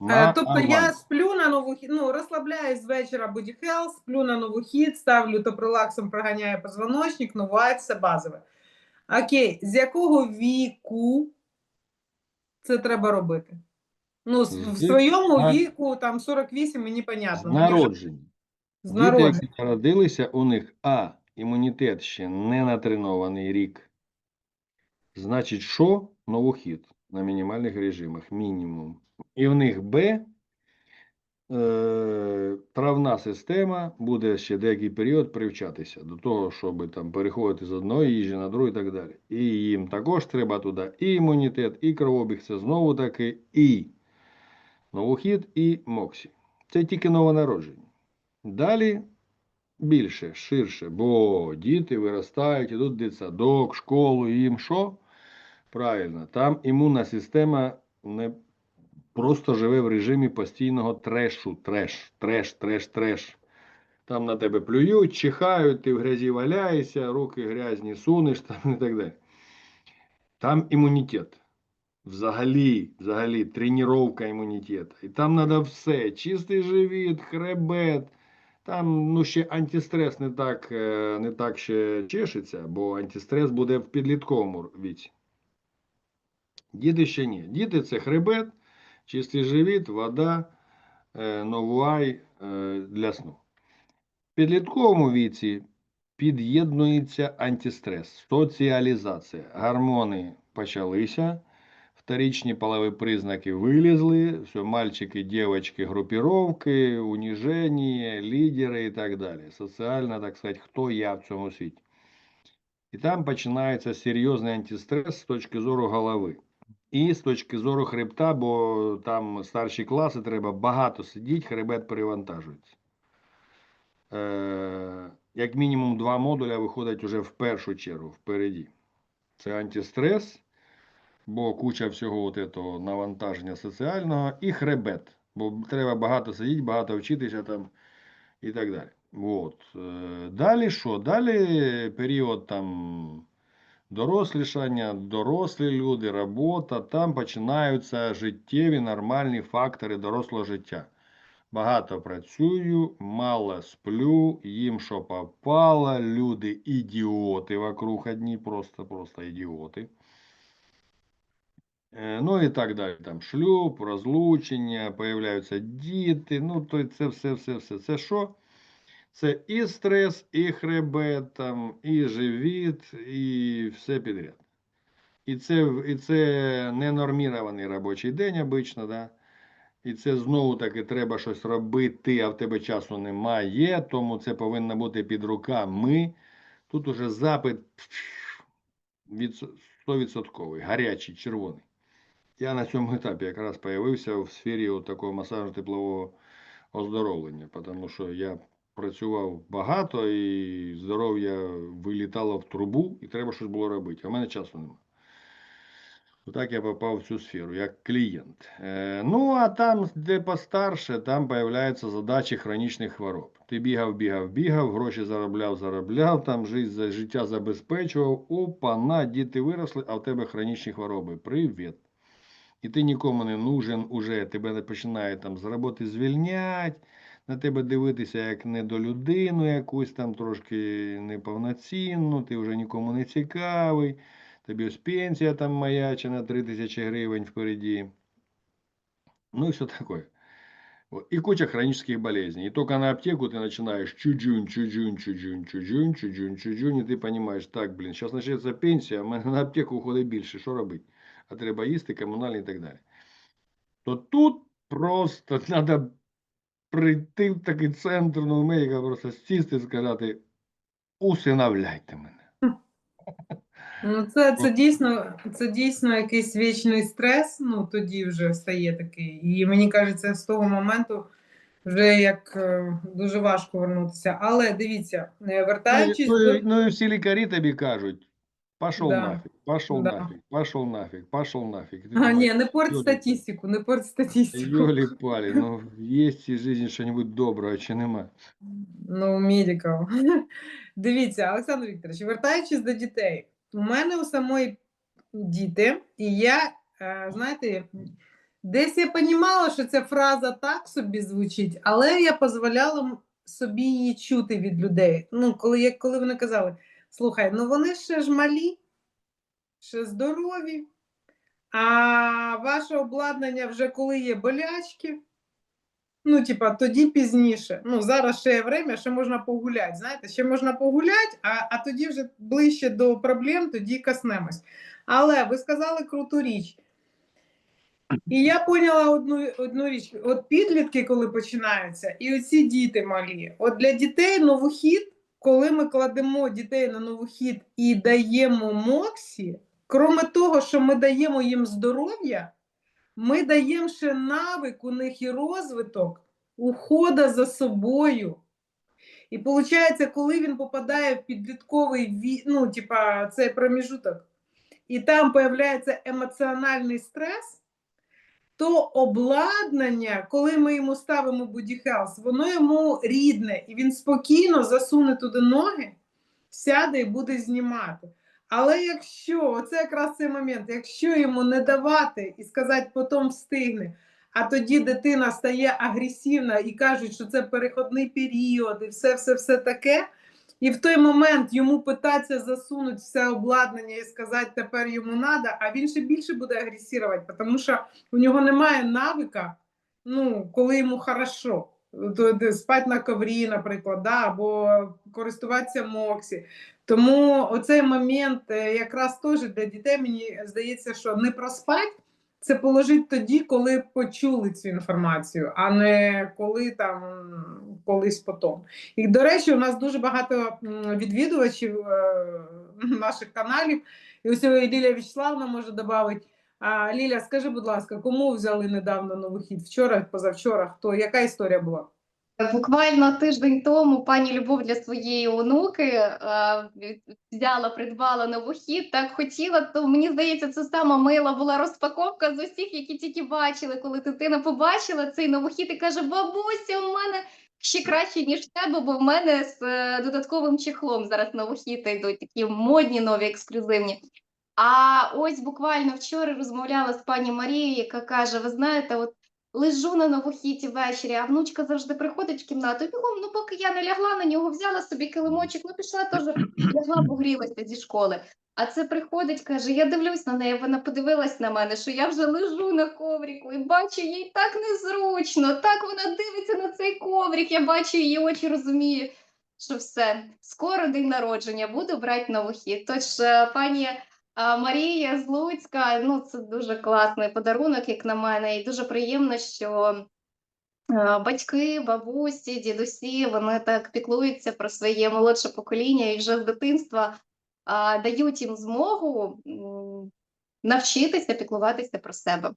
На Е, Тобто я сплю на новохід, ну розслабляюсь з вечора Body Health, сплю на новохід, ставлю топролаксом, проганяю позвоночник, новайт, все базове. Окей, з якого віку це треба робити? Ну, з- в своєму на- віку, там 48, мені понятно. мені вже народження. З Діти, які народилися, у них А. Імунітет ще не натренований рік. Значить, що? Новохід на мінімальних режимах, мінімум. І в них Б. Е, травна система буде ще деякий період привчатися до того, щоб там переходити з одної їжі на другу і так далі. І їм також треба туди і імунітет, і кровообіг. Це знову таки і новохід, і моксі. Це тільки новонароджені. Далі більше, ширше, бо діти виростають, ідуть в дитсадок, школу, їм що? Правильно, там імунна система не просто живе в режимі постійного трешу, треш, треш, треш, треш. Там на тебе плюють, чихають, ти в грязі валяєшся, руки грязні сунеш там і так далі. Там імунітет. Взагалі, взагалі, тренування імунітету. І там треба все. Чистий живіт, хребет. Там ну, ще антистрес не так, е, не так ще чешеться, бо антистрес буде в підлітковому віці. Діти ще ні. Діти це хребет, чистий живіт, вода, е, новуай е, для сну. В підлітковому віці під'єднується антистрес, соціалізація. Гормони почалися, вторичні полові признаки вилізли, все, мальчики, дівчатки, групіровки, уніження, лідери і так далі. Соціально, так сказати, хто я в цьому світі. І там починається серйозний антистрес з точки зору голови. І з точки зору хребта, бо там старші класи треба багато сидіти, хребет перевантажується. Е, як мінімум два модуля виходять уже в першу чергу впереді. Це антистрес, бо куча всього от этого навантаження соціального, і хребет. Бо треба багато сидіти, багато вчитися там і так далі. От. Е, Далі що? Далі період там дорослішання, дорослі люди, робота, там починаються життєві нормальні фактори дорослого життя. Багато працюю, мало сплю, їм що попало, люди ідіоти вокруг одні, просто, просто ідіоти. Е, Ну і так далі. Там шлюб, розлучення, появляються діти. Ну, то це все, все, все. Це що? Це і стрес, і хребет, там, і живіт, і все підряд. І це, і це ненормірований робочий день обично, да? І це знову таки треба щось робити, а в тебе часу немає, тому це повинно бути під руками. Тут уже запит від 100%, гарячий, червоний. Я на цьому етапі якраз появився в сфері такого масажно-теплового оздоровлення, тому що я працював багато і здоров'я вилітало в трубу, і треба щось було робити. А в мене часу немає. Отак я попав в цю сферу, як клієнт. Е, ну, а там, де постарше, там появляються задачі хронічних хвороб. Ти бігав, бігав, бігав, гроші заробляв, заробляв, там жи- життя забезпечував. Опа, на, діти виросли, а в тебе хронічні хвороби. Привіт. І ти нікому не нужен уже, тебе починає там з роботи звільнять, на тебе дивитися як не до людину якусь там трошки неповноцінну, ти вже нікому не цікавий. Тобі ось пенсія там маяча на 3 тисячі гривень впереді. Ну и все такое. Вот. И куча хронических болезней. И только на аптеку ты начинаешь чуджунь, чуджунь, чуджунь, чуджунь, чуджунь, чуджунь, і ти розумієш, так, блін, зараз почнеться пенсія, а на аптеку уходить більше, що робити? А треба їсти, комунальні і так далі. То тут просто треба прийти в такий центр новомедика, просто сісти і сказати, усиновляйте мене. Ну, це, це дійсно, це дійсно якийсь вічний стрес. Ну тоді вже стає такий. І мені кажеться, з того моменту вже як е, дуже важко вернутися. Але дивіться, е, Ну, вертаючись ну, до ну і всі лікарі тобі кажуть, пошел Да. нафиг, пошел Да. нафиг, пошел нафиг, пошел нафиг. І ти а, думаєш, ні, не порть «Йолі- статистику, не порть статистику. Йолі палі, ну в цій житті щось доброго чи нема? Ну, медиків. Дивіться, Олександр Вікторович, вертаючись до дітей, у мене у самої діти, і я, е, знаєте, Десь я понімала, що ця фраза так собі звучить, але я дозволяла м- собі її чути від людей. Ну, коли, коли вони казали, слухай, ну вони ще ж малі, ще здорові, а ваше обладнання вже коли є болячки, ну, типа, тоді пізніше. Ну, зараз ще є время, ще можна погуляти. Знаєте, ще можна погуляти, а, а тоді вже ближче до проблем, тоді коснемось. Але ви сказали круту річ. І я поняла одну, одну річ: от підлітки, коли починаються, і оці діти малі. От для дітей новохід, коли ми кладемо дітей на новохід і даємо моксі, кроме того, що ми даємо їм здоров'я, ми даємо ще навик у них і розвиток ухода за собою. І виходить, коли він попадає в підлітковий ну, типа, цей проміжуток, і там появляється емоціональний стрес, то обладнання, коли ми йому ставимо Health, воно йому рідне, і він спокійно засуне туди ноги, сяде і буде знімати. Але якщо, оце якраз цей момент, якщо йому не давати і сказати, потім встигне, а тоді дитина стає агресивна і кажуть, що це переходний період, і все, все, все таке. І в той момент йому питаться засунути все обладнання і сказати, тепер йому треба, а він ще більше буде агресувати, тому що у нього немає навика, ну, коли йому хорошо. Спати на коврі, наприклад, да, або користуватися моксі. Тому оцей момент е, якраз теж для дітей, мені здається, що не проспать, це положить тоді, коли почули цю інформацію, а не коли там колись потім. І, до речі, у нас дуже багато відвідувачів е, наших каналів. І ось Лілія Вячеславна може додати. А, Ліля, скажи, будь ласка, кому взяли недавно новий хід? Вчора, позавчора? Хто? Яка історія була? Буквально тиждень тому пані Любов для своєї онуки е, взяла, придбала новохід, так хотіла, то мені здається, це сама мила була розпаковка з усіх, які тільки бачили, коли дитина побачила цей новохід і каже: бабуся, у мене ще краще, ніж в тебе, бо в мене з е, додатковим чехлом зараз новохіти йдуть, такі модні, нові, ексклюзивні. А ось буквально вчора розмовляла з пані Марією, яка каже: ви знаєте, от лежу на новохіті ввечері, а внучка завжди приходить в кімнату. і Бігом, ну поки я не лягла на нього, взяла собі килимочок, ну пішла теж лягла, погрілася зі школи. А це приходить, каже: я дивлюсь на неї, вона подивилась на мене, що я вже лежу на ковріку і бачу, їй так незручно, так вона дивиться на цей коврік. Я бачу її очі, розумію, що все, скоро день народження, буду брати новохід. Тож, е, пані Марія з Луцька, ну це дуже класний подарунок, як на мене, і дуже приємно, що е, батьки, бабусі, дідусі вони так піклуються про своє молодше покоління і вже з дитинства дають їм змогу навчитися піклуватися про себе.